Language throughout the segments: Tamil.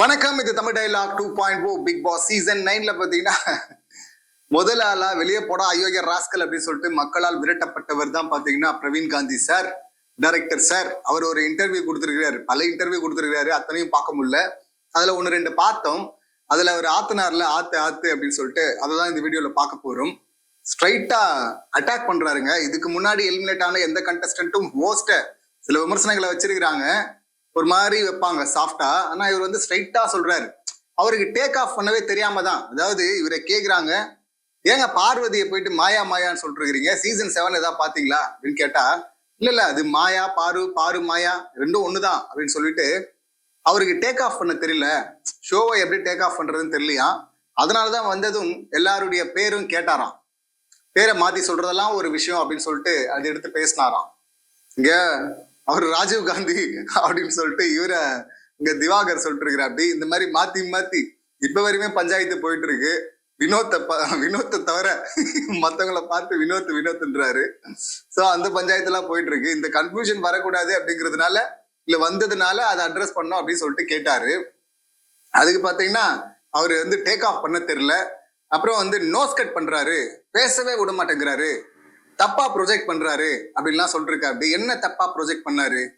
வணக்கம் இது Tamil dialogue two point O big boss season நைன்ல பாத்தீங்கன்னா முதல் ஆளா வெளியே போட அயோக்கிய ராஸ்கல் அப்படின்னு சொல்லிட்டு மக்களால் விரட்டப்பட்டவர் தான் பாத்தீங்கன்னா Praveen Gandhi sir director sir அவர் ஒரு இன்டர்வியூ கொடுத்துருக்கிறாரு. பல இன்டர்வியூ கொடுத்துருக்காரு அத்தனையும் பார்க்க முடியல. அதுல ஒன்று ரெண்டு பார்த்தோம். அதுல அவர் ஆத்துனார்ல ஆத்து ஆத்து அப்படின்னு சொல்லிட்டு அதை தான் இந்த வீடியோல பார்க்க போறோம். ஸ்ட்ரைட்டா அட்டாக் பண்றாருங்க. இதுக்கு முன்னாடி எலிமினேட் ஆன எந்த கண்டஸ்டன்ட்டும் ஹோஸ்ட சில விமர்சனங்களை வச்சிருக்கிறாங்க. ஒரு மாதிரி வைப்பாங்க சாஃப்டா ஆனா இவர் வந்து ஸ்ட்ரைட்டா சொல்றாரு. அவருக்கு டேக் ஆஃப் பண்ணவே தெரியாம தான். அதாவது இவரை கேக்குறாங்க ஏங்க பார்வதியை போயிட்டு மாயா மாயான்னு சொல்லிட்டு இருக்கிறீங்க சீசன் செவன் ஏதாவது பாத்தீங்களா அப்படின்னு கேட்டா இல்ல இல்ல அது மாயா பாரு பாரு மாயா ரெண்டும் ஒண்ணுதான் அப்படின்னு சொல்லிட்டு அவருக்கு டேக் ஆஃப் பண்ண தெரியல. ஷோவை எப்படி டேக் ஆஃப் பண்றதுன்னு தெரியலையா? அதனாலதான் வந்ததும் எல்லாருடைய பேரும் கேட்டாராம். பேரை மாத்தி சொல்றதெல்லாம் ஒரு விஷயம் அப்படின்னு சொல்லிட்டு அது எடுத்து பேசினாராம். இங்க அவர் ராஜீவ் காந்தி அப்படின்னு சொல்லிட்டு இவர இங்க திவாகர் சொல்லிட்டு இருக்கிற அப்படி இந்த மாதிரி மாத்தி மாத்தி இப்ப வரையுமே பஞ்சாயத்து போயிட்டு இருக்கு. வினோத்தை ப- வினோத்தை தவிர மத்தவங்களை பார்த்து வினோத் வினோத்ன்றாரு சோ அந்த பஞ்சாயத்து எல்லாம் போயிட்டு இருக்கு. இந்த கன்ஃபியூஷன் வரக்கூடாது அப்படிங்கிறதுனால இல்ல வந்ததுனால அதை அட்ரஸ் பண்ணோம் அப்படின்னு சொல்லிட்டு கேட்டாரு. அதுக்கு பாத்தீங்கன்னா அவர் வந்து டேக் ஆஃப் பண்ண தெரியல. அப்புறம் வந்து நோஸ் கட் பண்றாரு. பேசவே விட மாட்டேங்கிறாரு தப்பா ப்ரொஜெக்ட் பண்றாரு அப்படின்லாம் சொல்லிருக்காரு. அப்படி என்ன தப்பா ப்ரொஜெக்ட் பண்ணாரு?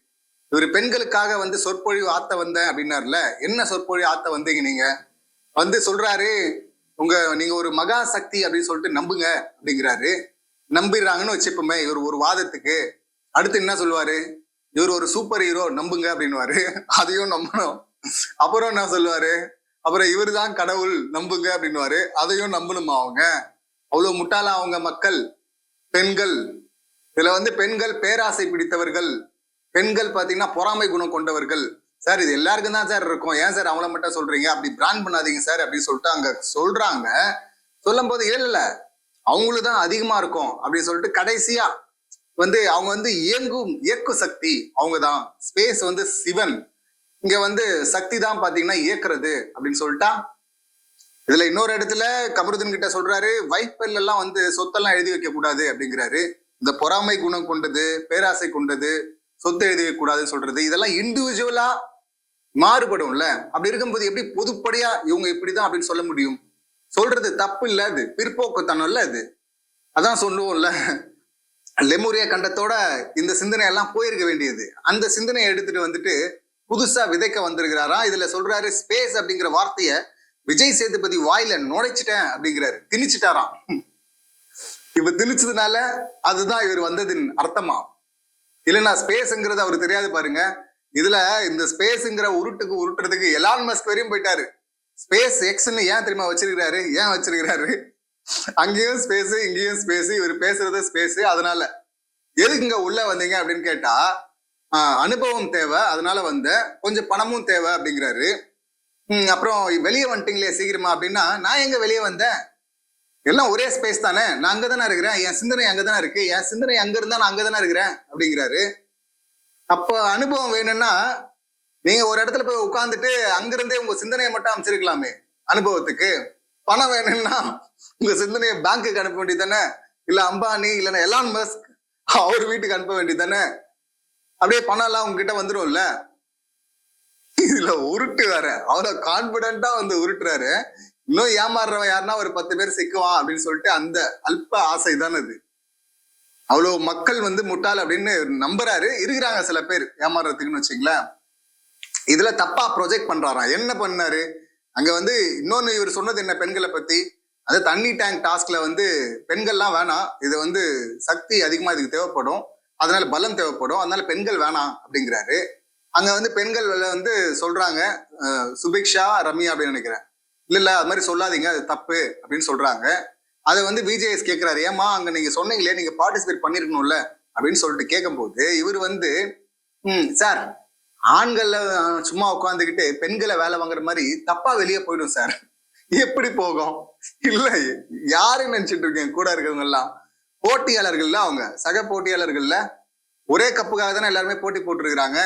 இவர் பெண்களுக்காக வந்து சொற்பொழிவு ஆத்த வந்தேன் அப்படின்னாருல என்ன சொற்பொழிவு ஆத்த வந்தீங்க நீங்க? வந்து சொல்றாரு உங்க நீங்க ஒரு மகா சக்தி அப்படின்னு சொல்லிட்டு நம்புங்க அப்படிங்கிறாரு. நம்பிடுறாங்கன்னு வச்சுப்போமே இவர் ஒரு வாதத்துக்கு. அடுத்து என்ன சொல்லுவாரு? இவர் ஒரு சூப்பர் ஹீரோ நம்புங்க அப்படின்னுவாரு. அதையும் நம்பணும். அப்புறம் என்ன சொல்லுவாரு? அப்புறம் இவர் தான் கடவுள் நம்புங்க அப்படின்னுவாரு. அதையும் நம்பணுமா அவங்க? அவ்வளவு முட்டாளா அவங்க மக்கள். பெண்கள் இதுல வந்து பெண்கள் பேராசை பிடித்தவர்கள் பெண்கள் பாத்தீங்கன்னா பொறாமை குணம் கொண்டவர்கள். சார் இது எல்லாருக்கும் தான் சார் இருக்கும். ஏன் சார் அவங்கள மட்டும் சொல்றீங்க? அப்படி பிராண்ட் பண்ணாதீங்க சார் அப்படின்னு சொல்லிட்டு அங்க சொல்றாங்க. சொல்லும் போது இல்ல அவங்களுக்கு தான் அதிகமா இருக்கும். அப்படின்னு சொல்லிட்டு கடைசியா வந்து அவங்க வந்து இயங்கும் இயக்கு சக்தி அவங்க தான். ஸ்பேஸ் வந்து சிவன். இங்க வந்து சக்தி தான் பாத்தீங்கன்னா இயக்குறது அப்படின்னு சொல்லிட்டா இதுல இன்னொரு இடத்துல கமருதன் கிட்ட சொல்றாரு வைப்பல் எல்லாம் வந்து சொத்தெல்லாம் எழுதி வைக்க கூடாது அப்படிங்கிறாரு. இந்த பொறாமை குணம் கொண்டது பேராசை கொண்டது சொத்து எழுதி வைக்க கூடாதுன்னு சொல்றது இதெல்லாம் இண்டிவிஜுவலா மாறுபடும்ல. அப்படி இருக்கும்போது எப்படி பொதுப்படியா இவங்க இப்படிதான் அப்படின்னு சொல்ல முடியும்? சொல்றது தப்பு இல்ல அது பிற்போக்குத்தனம் இல்ல அது. அதான் சொல்லுவோம்ல லெமூரிய கண்டத்தோட இந்த சிந்தனை எல்லாம் போயிருக்க வேண்டியது. அந்த சிந்தனையை எடுத்துட்டு வந்துட்டு புதுசா விதைக்க வந்திருக்கிறாரா? இதுல சொல்றாரு ஸ்பேஸ் அப்படிங்கிற வார்த்தையை விஜய் சேதுபதி வாயில நுழைச்சிட்டேன் அப்படிங்கிறாரு. திணிச்சிட்டாராம். இப்ப திணிச்சதுனால அதுதான் இவர் வந்ததின் அர்த்தமா? இல்லைன்னா ஸ்பேஸ்ங்கிறது அவர் தெரியாது பாருங்க. இதுல இந்த ஸ்பேஸ்ங்கிற உருட்டுக்கு உருட்டுறதுக்கு எலான் மஸ்க் வரையும் போயிட்டாரு. ஸ்பேஸ் எக்ஸ்ன்னு ஏன் தெரியுமா வச்சிருக்கிறாரு? ஏன் வச்சிருக்கிறாரு? அங்கேயும் ஸ்பேஸ் இங்கேயும் ஸ்பேஸ் இவர் பேசுறது ஸ்பேஸ் அதனால. எதுக்கு இங்க உள்ள வந்தீங்க அப்படின்னு கேட்டா அனுபவம் தேவை அதனால வந்த கொஞ்சம் பணமும் தேவை அப்படிங்கிறாரு. அப்புறம் வெளியே வந்துட்டீங்களே சீக்கிரமா அப்படின்னா நான் எங்க வெளியே வந்தேன்? எல்லாம் ஒரே ஸ்பேஸ் தானே? நான் அங்கே தானே இருக்கிறேன் என் சிந்தனை அங்க தானே இருக்கு என் சிந்தனை அங்க இருந்தா நான் அங்கே தானே இருக்கிறேன் அப்படிங்கிறாரு. அப்ப அனுபவம் வேணும்னா நீங்க ஒரு இடத்துல போய் உட்காந்துட்டு அங்கிருந்தே உங்க சிந்தனையை மட்டும் அமைச்சிருக்கலாமே அனுபவத்துக்கு. பணம் வேணும்னா உங்க சிந்தனையை பேங்க்குக்கு அனுப்ப வேண்டியது தானே? இல்ல அம்பானி இல்லைன்னா எலான் மஸ்க் அவர் வீட்டுக்கு அனுப்ப வேண்டியது தானே? அப்படியே பணம் எல்லாம் உங்ககிட்ட வந்துரும்ல? இதுல உருட்டு வேற அவ்வளவு கான்பிடண்டா வந்து உருட்டுறாரு. இன்னும் ஏமாறுறவன் யாருன்னா ஒரு பத்து பேர் சிக்குவான் அப்படின்னு சொல்லிட்டு அந்த அல்ப ஆசை தானே அது. அவ்வளவு மக்கள் வந்து முட்டாள் அப்படின்னு நம்புறாரு. இருக்கிறாங்க சில பேர் ஏமாறுறதுக்குன்னு வச்சுங்களேன். இதுல தப்பா ப்ரொஜெக்ட் பண்றாராம் என்ன பண்ணாரு? அங்க வந்து இன்னொன்னு இவர் சொன்னது என்ன பெண்களை பத்தி? அது தண்ணி டேங்க் டாஸ்க்ல வந்து பெண்கள்லாம் வேணாம். இது வந்து சக்தி அதிகமா இதுக்கு தேவைப்படும். அதனால பலம் தேவைப்படும். அதனால பெண்கள் வேணாம் அப்படிங்கிறாரு. அங்க வந்து பெண்கள் வந்து சொல்றாங்க சுபிக்ஷா ரம்யா அப்படின்னு நினைக்கிறேன். இல்ல இல்ல அது மாதிரி சொல்லாதீங்க அது தப்பு அப்படின்னு சொல்றாங்க. அதை வந்து பிஜேஎஸ் கேட்கிறாரு ஏமா அங்க நீங்க சொன்னீங்களே நீங்க பார்ட்டிசிபேட் பண்ணிருக்கணும்ல? அப்படின்னு சொல்லிட்டு கேட்கும்போது இவர் வந்து ம் சார் ஆண்கள்ல சும்மா உட்காந்துக்கிட்டு பெண்களை வேலை வாங்குற மாதிரி தப்பா வெளியே போயிடும் சார் எப்படி போகும்? இல்ல யாரு நினைச்சிட்டு இருக்கேன் கூட இருக்கிறவங்க எல்லாம் போட்டியாளர்கள்ல அவங்க சக போட்டியாளர்கள்ல ஒரே கப்புக்காக தானே எல்லாருமே போட்டி போட்டிருக்கிறாங்க.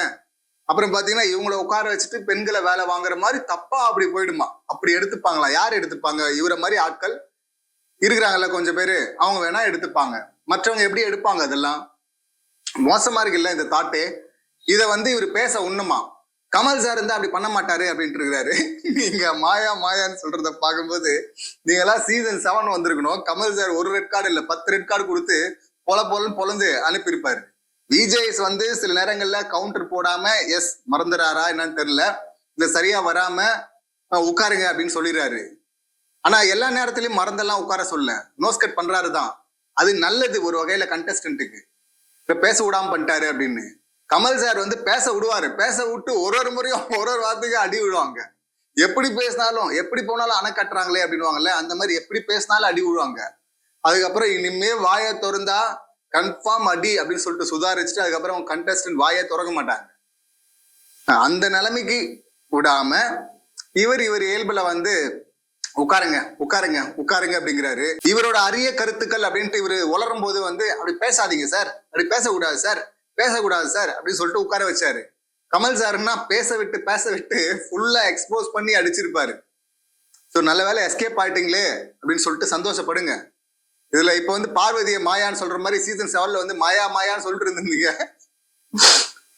அப்புறம் பாத்தீங்கன்னா இவங்கள உட்கார வச்சுட்டு பெண்களை வேலை வாங்குற மாதிரி தப்பா அப்படி போயிடுமா? அப்படி எடுத்துப்பாங்களா? யார் எடுத்துப்பாங்க? இவரை மாதிரி ஆட்கள் இருக்கிறாங்கல்ல கொஞ்சம் பேரு. அவங்க வேணா எடுத்துப்பாங்க. மற்றவங்க எப்படி எடுப்பாங்க அதெல்லாம்? மோசமா இருக்குல்ல இந்த தாட்டே. இதை வந்து இவர் பேச உண்ணுமா? கமல் சார் இருந்தா அப்படி பண்ண மாட்டாரு அப்படின்ட்டு இருக்கிறாரு. நீங்க மாயா மாயான்னு சொல்றத பார்க்கும்போது நீங்க எல்லாம் சீசன் செவன் வந்திருக்கணும். கமல் சார் ஒரு ரெட் கார்டு இல்ல பத்து ரெட் கார்டு கொடுத்து பொல பொலன்னு பொலந்து அனுப்பியிருப்பாரு. விஜேஎஸ் வந்து சில நேரங்கள்ல கவுண்டர் போடாம எஸ் மறந்துறாரா என்னன்னு தெரியல. இல்ல சரியா வராம உட்காருங்க அப்படின்னு சொல்லிடுறாரு. ஆனா எல்லா நேரத்திலயும் மறந்தெல்லாம் உட்கார சொல்ல. நோஸ்கட் பண்றாரு தான். அது நல்லது ஒரு வகையில கண்டஸ்டன்ட்டுக்கு இப்ப பேச விடாம பண்ணிட்டாரு அப்படின்னு. கமல் சார் வந்து பேச விடுவாரு. பேச விட்டு ஒரு ஒரு முறையும் ஒரு ஒரு வார்த்தைக்கு அடி விடுவாங்க எப்படி பேசினாலும் எப்படி போனாலும் அணை கட்டுறாங்களே அப்படின்னுவாங்கல்ல அந்த மாதிரி எப்படி பேசினாலும் அடி விடுவாங்க அதுக்கப்புறம் இனிமே வாயை திறந்தா கன்ஃபார்ம் அடி அப்படின்னு சொல்லிட்டு சுதாரிச்சுட்டு அதுக்கப்புறம் கண்டஸ்டன்ட் வாயை திறக்க மாட்டாங்க. அந்த நிலைமைக்கு விடாம இவர் இவர் இயல்புல வந்து உட்காருங்க உட்காருங்க உட்காருங்க அப்படிங்கிறாரு. இவரோட அரிய கருத்துக்கள் அப்படின்ட்டு இவர் உளரும் போது வந்து அப்படி பேசாதீங்க சார் அப்படி பேசக்கூடாது சார் பேசக்கூடாது சார் அப்படின்னு சொல்லிட்டு உட்கார வச்சாரு. கமல் சார்னா பேச விட்டு பேச விட்டு ஃபுல்லா எக்ஸ்போஸ் பண்ணி அடிச்சிருப்பாரு. ஸோ நல்ல வேலை எஸ்கேப் ஆயிட்டீங்களே அப்படின்னு சொல்லிட்டு சந்தோஷப்படுங்க. இதுல இப்ப வந்து பார்வதியை மாயான்னு சொல்ற மாதிரி சீசன் செவன்ல வந்து மாயா மாயான்னு சொல்லிட்டு இருந்தீங்க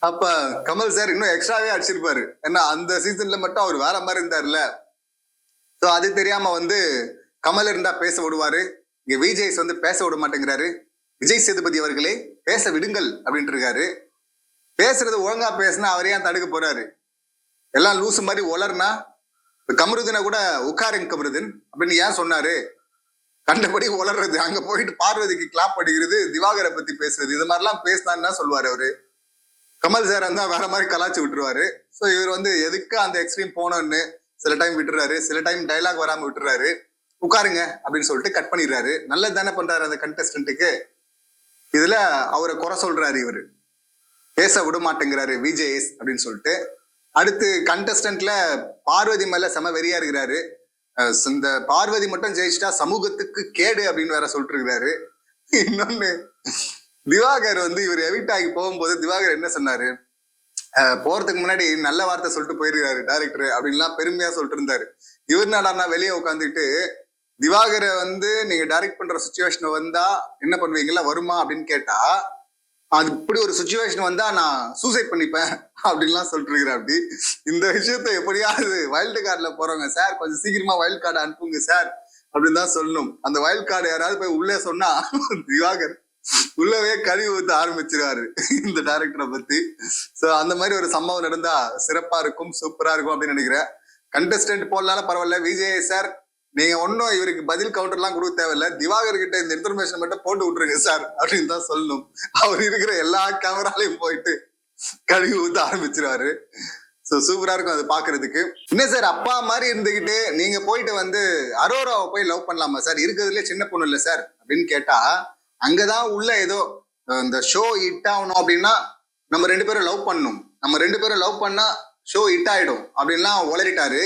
அப்ப கமல் சார் இன்னும் எக்ஸ்ட்ராவே அடிச்சிருப்பாரு. ஏன்னா அந்த சீசன்ல மட்டும் அவர் வேற மாதிரி இருந்தார்ல ஸோ அது தெரியாம வந்து கமல் இருந்தா பேச விடுவாரு. இங்க விஜய்ஸ் வந்து பேச விட மாட்டேங்கிறாரு. விஜய் சேதுபதி அவர்களே பேச விடுங்கள் அப்படின்ட்டு இருக்காரு. பேசுறது ஒழுங்கா பேசினா அவரே ஏன் தடுக்க போறாரு? எல்லாம் லூசு மாதிரி ஒளர்னா இப்ப கூட உட்காருங்க கமருதன் அப்படின்னு ஏன் சொன்னாரு? கண்டபடி உளறது அங்க போயிட்டு பார்வதிக்கு கிளாப் அடிக்கிறது திவாகரை பத்தி பேசுறது இது மாதிரிலாம் பேசினான்னு சொல்லுவாரு அவரு? கமல் சார் இருந்தா வேற மாதிரி கலாச்சி விட்டுருவாரு. ஸோ இவர் வந்து எதுக்கு அந்த எக்ஸ்ட்ரீம் போனோன்னு சில டைம் விட்டுறாரு. சில டைம் டைலாக் வராம விட்டுறாரு. உட்காருங்க அப்படின்னு சொல்லிட்டு கட் பண்ணிடுறாரு. நல்லது தானே பண்றாரு அந்த கண்டஸ்டன்ட்டுக்கு இதுல அவரை குறை சொல்றாரு இவரு. பேச விட மாட்டேங்கிறாரு விஜேஎஸ் அப்படின்னு சொல்லிட்டு. அடுத்து கண்டஸ்டன்ட்ல பார்வதி மேல செம வெறியா இருக்கிறாரு. இந்த பார்வதி மட்டும் ஜெயிச்சிட்டா சமூகத்துக்கு கேடு அப்படின்னு வேற சொல்லிட்டு இருக்கிறாரு இன்னொன்னு திவாகர் வந்து இவர் எவிட் ஆகி போகும்போது திவாகர் என்ன சொன்னாரு? போறதுக்கு முன்னாடி நல்ல வார்த்தை சொல்லிட்டு போயிருக்காரு டைரக்டர் அப்படின்லாம் பெருமையா சொல்லிட்டு இருந்தாரு இவர் நாடானா வெளியே உட்காந்துட்டு திவாகரை வந்து நீங்க டைரக்ட் பண்ற சுச்சுவேஷன் வந்தா என்ன பண்ணுவீங்களா வருமா அப்படின்னு கேட்டா அது இப்படி ஒரு சுச்சுவேஷன் வந்தா நான் சூசைட் பண்ணிப்பேன் அப்படின்லாம் சொல்லிட்டு இருக்கிறேன் அப்படி. இந்த விஷயத்த எப்படியாவது வைல்டு கார்டில் போறவங்க சார் கொஞ்சம் சீக்கிரமா வைல்ட் கார்டு அனுப்புங்க சார் அப்படின்னு தான் சொல்லணும். அந்த வைல்ட் கார்டு யாராவது போய் உள்ளே சொன்னா திவாகர் உள்ளவே கழிவு ஊத்த ஆரம்பிச்சிருவாரு இந்த டைரக்டரை பத்தி. சோ அந்த மாதிரி ஒரு சம்பவம் நடந்தா சிறப்பா இருக்கும் சூப்பரா இருக்கும் அப்படின்னு நினைக்கிறேன். கண்டஸ்டன்ட் போடலாம் பரவாயில்ல. விஜய் சார் நீங்க ஒன்னும் இவருக்கு பதில் கவுண்டர் எல்லாம் கொடுக்க தேவையில்ல. திவாகர் கிட்ட இந்த இன்ஃபர்மேஷன் மட்டும் போட்டு விட்டுருங்க சார் அப்படின்னு தான் சொல்லணும். அவர் இருக்கிற எல்லா கேமராலையும் போயிட்டு கழுவி ஊத்த ஆரம்பிச்சிருவாரு. ஸோ சூப்பரா இருக்கும் அது பாக்குறதுக்கு. என்ன சார் அப்பா மாதிரி இருந்துகிட்டு நீங்க போயிட்டு வந்து அரோராவை போய் லவ் பண்ணலாமா சார் இருக்கிறதுல சின்ன பொண்ணு இல்லை சார் அப்படின்னு கேட்டா அங்கதான் உள்ள ஏதோ இந்த ஷோ ஹிட் ஆகணும் அப்படின்னா நம்ம ரெண்டு பேரும் லவ் பண்ணணும். நம்ம ரெண்டு பேரும் லவ் பண்ணா ஷோ ஹிட் ஆயிடும் அப்படின்லாம் உளறிட்டாரு.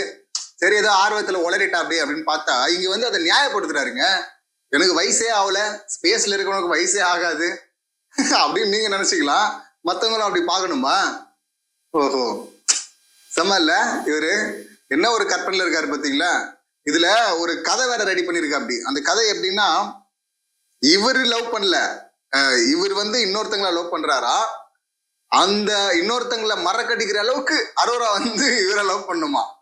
சரி ஏதோ ஆர்வத்துல உளறிட்டா அப்படி அப்படின்னு பார்த்தா இங்க வந்து அதை நியாயப்படுத்துறாருங்க. எனக்கு வயசே ஆகல ஸ்பேஸ்ல இருக்கிறவனுக்கு வயசே ஆகாது. அப்படின்னு நீங்க நினைச்சுக்கலாம். மத்தவங்களும் அப்படி பார்க்கணுமா? ஓஹோ. செம்ம இல்ல இவரு. என்ன ஒரு கற்பனையில இருக்காரு பாத்தீங்களா இதுல ஒரு கதை வேற ரெடி பண்ணிருக்கா அப்படி. அந்த கதை எப்படின்னா இவர் லவ் பண்ணல. இவர் வந்து இன்னொருத்தங்கள லவ் பண்றாரா? அந்த இன்னொருத்தங்களை மறக்கடிக்கிற அளவுக்கு அரோரா வந்து இவரை லவ் பண்ணுமா?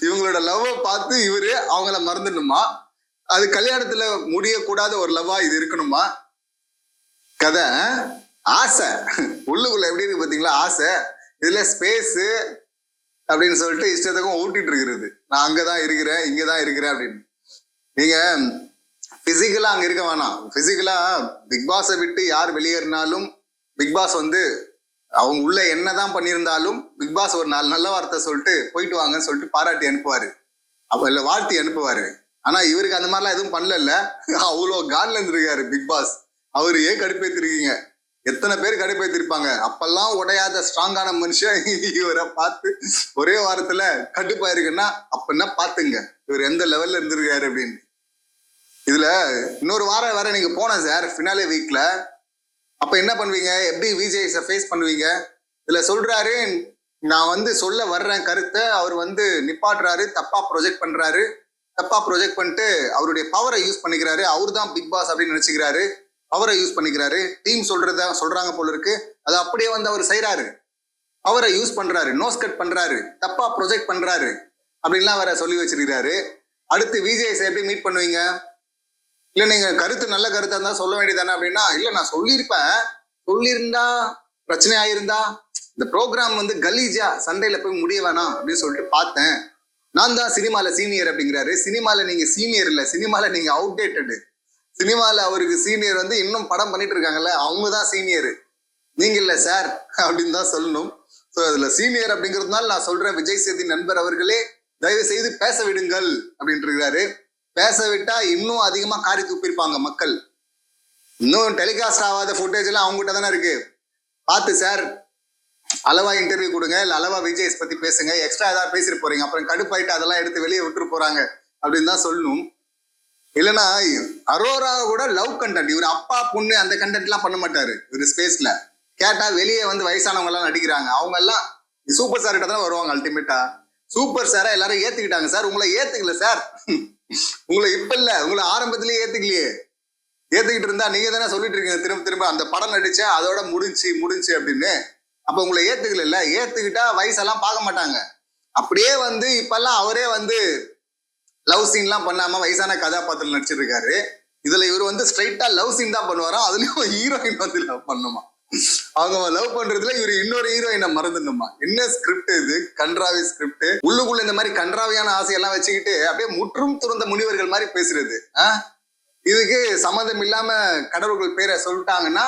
இவங்களோட லவ்வை பார்த்து இவரு அவங்கள மறந்துடணுமா? அது கல்யாணத்துல முடியக்கூடாத ஒரு லவ்வா இது இருக்கணுமா? கதை ஆசை. உள்ளுக்குள்ள எப்படி இருக்கு பாத்தீங்களா? ஆசை. இதுல ஸ்பேஸ் அப்படின்னு சொல்லிட்டு இஷ்டத்துக்கும் ஊட்டிட்டு இருக்கிறது. நான் அங்கதான் இருக்கிறேன் இங்கதான் இருக்கிறேன் அப்படின்னு. நீங்க பிசிக்கலா அங்க இருக்க வேணாம். பிசிக்கலா பிக் பாஸை விட்டு யார் வெளியேறினாலும் பிக் பாஸ் வந்து அவங்க உள்ள என்னதான் பண்ணியிருந்தாலும் பிக் பாஸ் ஒரு நாலு நல்ல வார்த்தை சொல்லிட்டு போயிட்டு வாங்கன்னு சொல்லிட்டு பாராட்டி அனுப்புவாரு. அப்ப இல்ல வாழ்த்தி அனுப்புவாரு. ஆனா இவருக்கு அந்த மாதிரிலாம் எதுவும் பண்ணல அவ்வளோ கான்ல இருந்திருக்காரு பிக் பாஸ் அவர் ஏன் கடுப்பேத்திருக்கீங்க? எத்தனை பேர் கடுப்பேத்திருப்பாங்க? அப்பெல்லாம் உடையாத ஸ்ட்ராங்கான மனுஷன் இவரை பார்த்து ஒரே வாரத்துல கடுப்பாயிருக்குன்னா அப்பன்னா பாத்துங்க இவர் எந்த லெவல்ல இருந்திருக்காரு அப்படின்னு. இதுல இன்னொரு வாரம் வேற நீங்க போன சார் ஃபினாலே வீக்ல அப்ப என்ன பண்ணுவீங்க? எப்படி விஜய்ஸை ஃபேஸ் பண்ணுவீங்க? இதுல சொல்றாரு நான் வந்து சொல்ல வர்றேன் கருத்தை அவர் வந்து நிப்பாடுறாரு தப்பா ப்ரொஜெக்ட் பண்றாரு. தப்பா ப்ரொஜெக்ட் பண்ணிட்டு அவருடைய பவரை யூஸ் பண்ணிக்கிறாரு. அவர் தான் பிக் பாஸ் அப்படின்னு நினைச்சுக்கிறாரு. பவரை யூஸ் பண்ணிக்கிறாரு. டீம் சொல்றத சொல்றாங்க போல இருக்கு. அது அப்படியே வந்து அவர் செய்யறாரு அவரை யூஸ் பண்றாரு. நோஸ் கட் பண்றாரு. தப்பா ப்ரொஜெக்ட் பண்றாரு. அப்படின்லாம் வேற சொல்லி வச்சிருக்கிறாரு. அடுத்து விஜய் எப்படி மீட் பண்ணுவீங்க? இல்ல நீங்க கருத்து நல்ல கருத்தா இருந்தா சொல்ல வேண்டியதானே அப்படின்னா இல்ல நான் சொல்லியிருப்பேன். சொல்லியிருந்தா பிரச்சனை ஆயிருந்தா இந்த ப்ரோக்ராம் வந்து கலீஜா சண்டையில போய் முடிய வேணாம் அப்படின்னு சொல்லிட்டு பார்த்தேன். நான் தான் சினிமால சீனியர் அப்படிங்கிறாரு. சினிமால நீங்க சீனியர் இல்ல சினிமால நீங்க அவுடேட்டடு சினிமால அவருக்கு சீனியர் வந்து இன்னும் படம் பண்ணிட்டு இருக்காங்கல்ல அவங்க தான் சீனியர் நீங்க இல்ல சார் அப்படின்னு தான் சொல்லணும். ஸோ அதுல சீனியர் அப்படிங்கிறதுனால நான் சொல்றேன் விஜய் சேதி நண்பர் அவர்களே தயவு செய்து பேச விடுங்கள் அப்படின்ட்டு இருக்கிறாரு பேச விட்டா இன்னும் அதிகமா காரி துப்பிருப்பாங்க மக்கள். இன்னும் டெலிகாஸ்ட் ஆகாத ஃபுட்டேஜ் எல்லாம் அவங்ககிட்ட தானே இருக்கு. பார்த்து சார் அளவா இன்டர்வியூ கொடுங்க இல்ல அளவா விஜய்ஸ் பத்தி பேசுங்க எக்ஸ்ட்ரா ஏதாவது பேசிட்டு போறீங்க அப்புறம் கடுப்பாயிட்டு அதெல்லாம் எடுத்து வெளியே விட்டுட்டு போறாங்க அப்படின்னு தான் சொல்லணும். இல்லைன்னா அரோரா கூட லவ் கண்டென்ட் இவர் அப்பா பொண்ணு அந்த கண்டென்ட் எல்லாம் பண்ண மாட்டாரு இவர் ஸ்பேஸ்ல கேட்டா வெளியே வந்து வயசானவங்க எல்லாம் நடிக்கிறாங்க. அவங்க எல்லாம் சூப்பர் ஸ்டார் கிட்ட தான் வருவாங்க அல்டிமேட்டா சூப்பர் ஸ்டாரா எல்லாரும் ஏத்துக்கிட்டாங்க. சார் உங்களை ஏத்துக்கல சார் உங்களை இப்ப இல்ல உங்களை ஆரம்பத்திலேயே ஏத்துக்கலையே. ஏத்துக்கிட்டு இருந்தா நீங்க தானே சொல்லிட்டு இருக்கீங்க திரும்ப திரும்ப அந்த படம் நடிச்சேன் அதோட முடிஞ்சு முடிஞ்சு அப்படின்னு. அப்ப உங்களை ஏத்துக்கல இல்ல ஏத்துக்கிட்டா வயசெல்லாம் பார்க்க மாட்டாங்க. அப்படியே வந்து இப்பெல்லாம் அவரே வந்து லவ் சீன்லாம் பண்ணாம வயசான கதாபாத்திரம் நடிச்சிருக்காரு இதுல இவர் வந்து ஸ்ட்ரைட்டா லவ் சீன் தான் பண்ணுவாராம் அதுலயும் ஹீரோயின் வந்து லவ் பண்ணுமா? அவங்க லவ் பண்றதுல இவர் இன்னொரு ஹீரோயினை மறந்துடணுமா? என்ன ஸ்கிரிப்ட் இது? கன்றாவி ஸ்கிரிப்ட் உள்ளுக்குள்ள இந்த மாதிரி கன்றாவியான ஆசையெல்லாம் வச்சுக்கிட்டு அப்படியே முற்றும் துறந்த முனிவர்கள் மாதிரி பேசுறது. ஆ? இதுக்கு சம்மந்தம் இல்லாம கடவுள்கள் பேரை சொல்லிட்டாங்கன்னா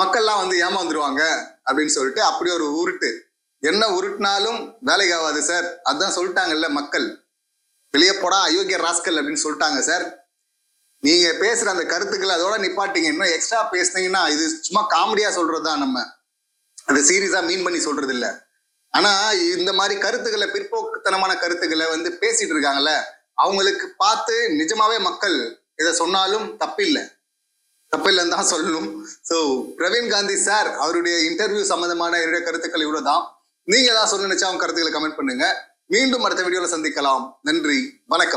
மக்கள்லாம் வந்து ஏமாந்துருவாங்க அப்படின்னு சொல்லிட்டு அப்படி ஒரு உருட்டு. என்ன உருட்டினாலும் வேலைக்கு ஆகாது சார். அதான் சொல்லிட்டாங்கல்ல மக்கள். வெளியே போடா அயோக்கிய ராஸ்கல் அப்படின்னு சொல்லிட்டாங்க சார். நீங்க பேசுற அந்த கருத்துக்களை அதோட நிப்பாட்டிங்க. இன்னும் எக்ஸ்ட்ரா பேசுனீங்கன்னா இது சும்மா காமெடியா சொல்றதுதான் நம்ம. அது சீரியஸா மீன் பண்ணி சொல்றது இல்ல ஆனா இந்த மாதிரி கருத்துக்களை பிற்போக்குத்தனமான கருத்துக்களை வந்து பேசிட்டு இருக்காங்கல்ல அவங்களுக்கு பார்த்து நிஜமாவே மக்கள் இதை சொன்னாலும் தப்பில்லை. தப்பில்லைன்னு தான் சொல்லணும். ஸோ பிரவீன் காந்தி சார் அவருடைய இன்டர்வியூ சம்பந்தமான என்னுடைய கருத்துக்கள் இவ்வளவுதான். நீங்க ஏதாவது சொல்ல நினைச்சா அவங்க கருத்துக்களை கமெண்ட் பண்ணுங்க. மீண்டும் அடுத்த வீடியோல சந்திக்கலாம். நன்றி. வணக்கம்.